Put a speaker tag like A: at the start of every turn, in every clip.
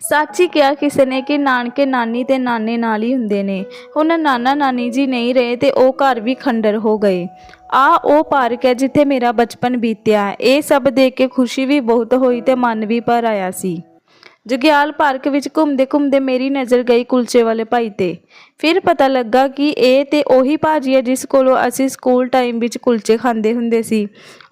A: ਸੱਚ ਹੀ ਕਿਹਾ ਕਿਸੇ ਨੇ ਕਿ ਨਾਨਕੇ ਨਾਨੀ ਤੇ ਨਾਨੇ ਨਾਲ ਹੀ ਹੁੰਦੇ ਨੇ। ਹੁਣ ਨਾਨਾ ਨਾਨੀ ਜੀ ਨਹੀਂ ਰਹੇ ਤੇ ਉਹ ਘਰ ਵੀ ਖੰਡਰ ਹੋ ਗਏ। ਆ ਉਹ ਪਾਰਕ ਹੈ ਜਿੱਥੇ ਮੇਰਾ ਬਚਪਨ ਬੀਤਿਆ। ਇਹ ਸਭ ਦੇਖ ਕੇ ਖੁਸ਼ੀ ਵੀ ਬਹੁਤ ਹੋਈ ਤੇ ਮਨ ਵੀ ਭਰ ਆਇਆ ਸੀ। ਜਗਿਆਲ ਪਾਰਕ ਵਿੱਚ ਘੁੰਮਦੇ ਘੁੰਮਦੇ ਮੇਰੀ ਨਜ਼ਰ ਗਈ ਕੁਲਚੇ ਵਾਲੇ ਭਾਈ ਤੇ। ਫਿਰ ਪਤਾ ਲੱਗਾ ਕਿ ਇਹ ਤੇ ਉਹੀ ਭਾਜੀ ਹੈ ਜਿਸ ਕੋਲੋਂ ਅਸੀਂ ਸਕੂਲ ਟਾਈਮ ਵਿੱਚ ਕੁਲਚੇ ਖਾਂਦੇ ਹੁੰਦੇ ਸੀ।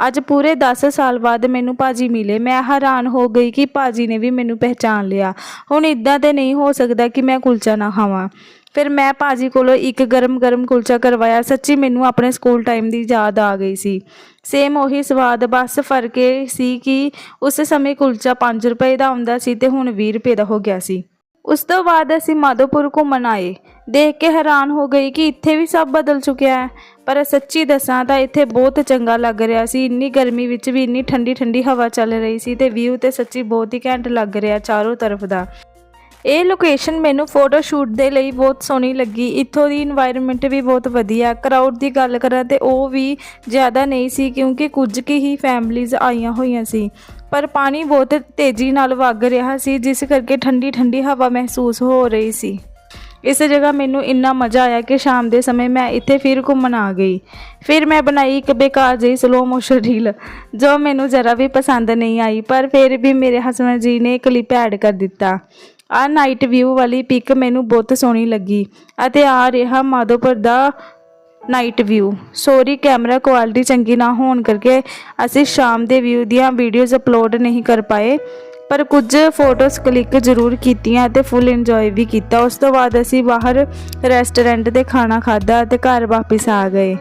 A: ਅੱਜ ਪੂਰੇ 10 ਸਾਲ ਬਾਅਦ ਮੈਨੂੰ ਭਾਜੀ ਮਿਲੇ। ਮੈਂ ਹੈਰਾਨ ਹੋ ਗਈ ਕਿ ਭਾਜੀ ਨੇ ਵੀ ਮੈਨੂੰ ਪਹਿਚਾਨ ਲਿਆ। ਹੁਣ ਇਦਾਂ ਤੇ ਨਹੀਂ ਹੋ ਸਕਦਾ ਕਿ ਮੈਂ ਕੁਲਚਾ ਨਾ ਖਾਵਾਂ। ਫਿਰ ਮੈਂ ਭਾਜੀ ਕੋਲੋਂ ਇੱਕ ਗਰਮ-ਗਰਮ ਕੁਲਚਾ ਕਰਵਾਇਆ। ਸੱਚੀ ਮੈਨੂੰ ਆਪਣੇ ਸਕੂਲ ਟਾਈਮ ਦੀ ਯਾਦ ਆ ਗਈ ਸੀ। ਸੇਮ ਉਹੀ ਸਵਾਦ ਬਸ ਫ਼ਰਕ ਇਹ ਸੀ ਕਿ ਉਸ ਸਮੇਂ ਕੁਲਚਾ 5 ਰੁਪਏ ਦਾ ਆਉਂਦਾ ਸੀ ਤੇ ਹੁਣ 20 ਰੁਪਏ ਦਾ ਹੋ ਗਿਆ ਸੀ। ਉਸ ਤੋਂ ਬਾਅਦ ਅਸੀਂ ਮਾਧੋਪੁਰ ਘੁੰਮਣ ਆਏ। ਦੇਖ ਕੇ ਹੈਰਾਨ ਹੋ ਗਈ ਕਿ ਇੱਥੇ ਵੀ ਸਭ ਬਦਲ ਚੁੱਕਿਆ ਹੈ। ਪਰ ਸੱਚੀ ਦੱਸਾਂ ਤਾਂ ਇੱਥੇ ਬਹੁਤ ਚੰਗਾ ਲੱਗ ਰਿਹਾ ਸੀ। ਇੰਨੀ ਗਰਮੀ ਵਿੱਚ ਵੀ ਇੰਨੀ ਠੰਡੀ ਠੰਡੀ ਹਵਾ ਚੱਲ ਰਹੀ ਸੀ ਤੇ ਵਿਊ ਤੇ ਸੱਚੀ ਬਹੁਤ ਹੀ ਘੈਂਟ ਲੱਗ ਰਿਹਾ ਚਾਰੋਂ ਤਰਫ ਦਾ। ਇਹ ਲੋਕੇਸ਼ਨ ਮੈਨੂੰ ਫੋਟੋ ਸ਼ੂਟ ਦੇ ਲਈ ਬਹੁਤ ਸੋਹਣੀ ਲੱਗੀ। ਇੱਥੋਂ ਦੀ এনवायरमेंट ਵੀ ਬਹੁਤ ਵਧੀਆ। ਕਰਾਊਡ ਦੀ ਗੱਲ ਕਰਾਂ ਤੇ ਉਹ ਵੀ ਜ਼ਿਆਦਾ ਨਹੀਂ ਸੀ ਕਿਉਂਕਿ ਕੁਝ ਕੀ ਹੀ ਫੈਮਲੀਜ਼ ਆਈਆਂ ਹੋਈਆਂ ਸੀ। ਪਰ ਪਾਣੀ ਬਹੁਤ ਤੇਜ਼ੀ ਨਾਲ ਵਗ ਰਿਹਾ ਸੀ, ਜਿਸ ਕਰਕੇ ਠੰਡੀ ਠੰਡੀ ਹਵਾ ਮਹਿਸੂਸ ਹੋ ਰਹੀ ਸੀ। ਇਸ ਜਗ੍ਹਾ ਮੈਨੂੰ ਇੰਨਾ ਮਜ਼ਾ ਆਇਆ ਕਿ ਸ਼ਾਮ ਦੇ ਸਮੇਂ ਮੈਂ ਇੱਥੇ ਫਿਰ ਘੁੰਮਣ ਆ ਗਈ। ਫਿਰ ਮੈਂ ਬਣਾਈ ਇੱਕ ਬੇਕਾਰ ਜਿਹੀ ਸਲੋ ਮੋਸ਼ਨ ਰੀਲ ਜੋ ਮੈਨੂੰ ਜ਼ਰਾ ਵੀ ਪਸੰਦ ਨਹੀਂ ਆਈ, ਪਰ ਫਿਰ ਵੀ ਮੇਰੇ ਹਸਬੰਦ ਜੀ ਨੇ ਕਲਿੱਪ ਐਡ ਕਰ ਦਿੱਤਾ। ਆ ਨਾਈਟ ਵਿਊ ਵਾਲੀ ਪਿਕ ਮੈਨੂੰ ਬਹੁਤ ਸੋਹਣੀ ਲੱਗੀ ਅਤੇ ਆ ਰਿਹਾ ਮਾਧੋਪੁਰ ਦਾ night view sorry camera quality ਚੰਗੀ ਨਾ ਹੋਣ ਕਰਕੇ ਅਸੀਂ ਸ਼ਾਮ ਦੇ ਵਿਊ ਦੀਆਂ ਵੀਡੀਓਜ਼ ਅਪਲੋਡ ਨਹੀਂ ਕਰ ਪਾਏ, ਪਰ ਕੁਝ ਫੋਟੋਜ਼ ਕਲਿੱਕ ਜ਼ਰੂਰ ਕੀਤੀਆਂ ਤੇ ਫੁੱਲ ਇੰਜੋਏ ਵੀ ਕੀਤਾ। ਉਸ ਤੋਂ ਬਾਅਦ ਅਸੀਂ ਬਾਹਰ ਰੈਸਟੋਰੈਂਟ ਤੇ ਖਾਣਾ ਖਾਦਾ ਤੇ ਘਰ ਵਾਪਸ ਆ ਗਏ।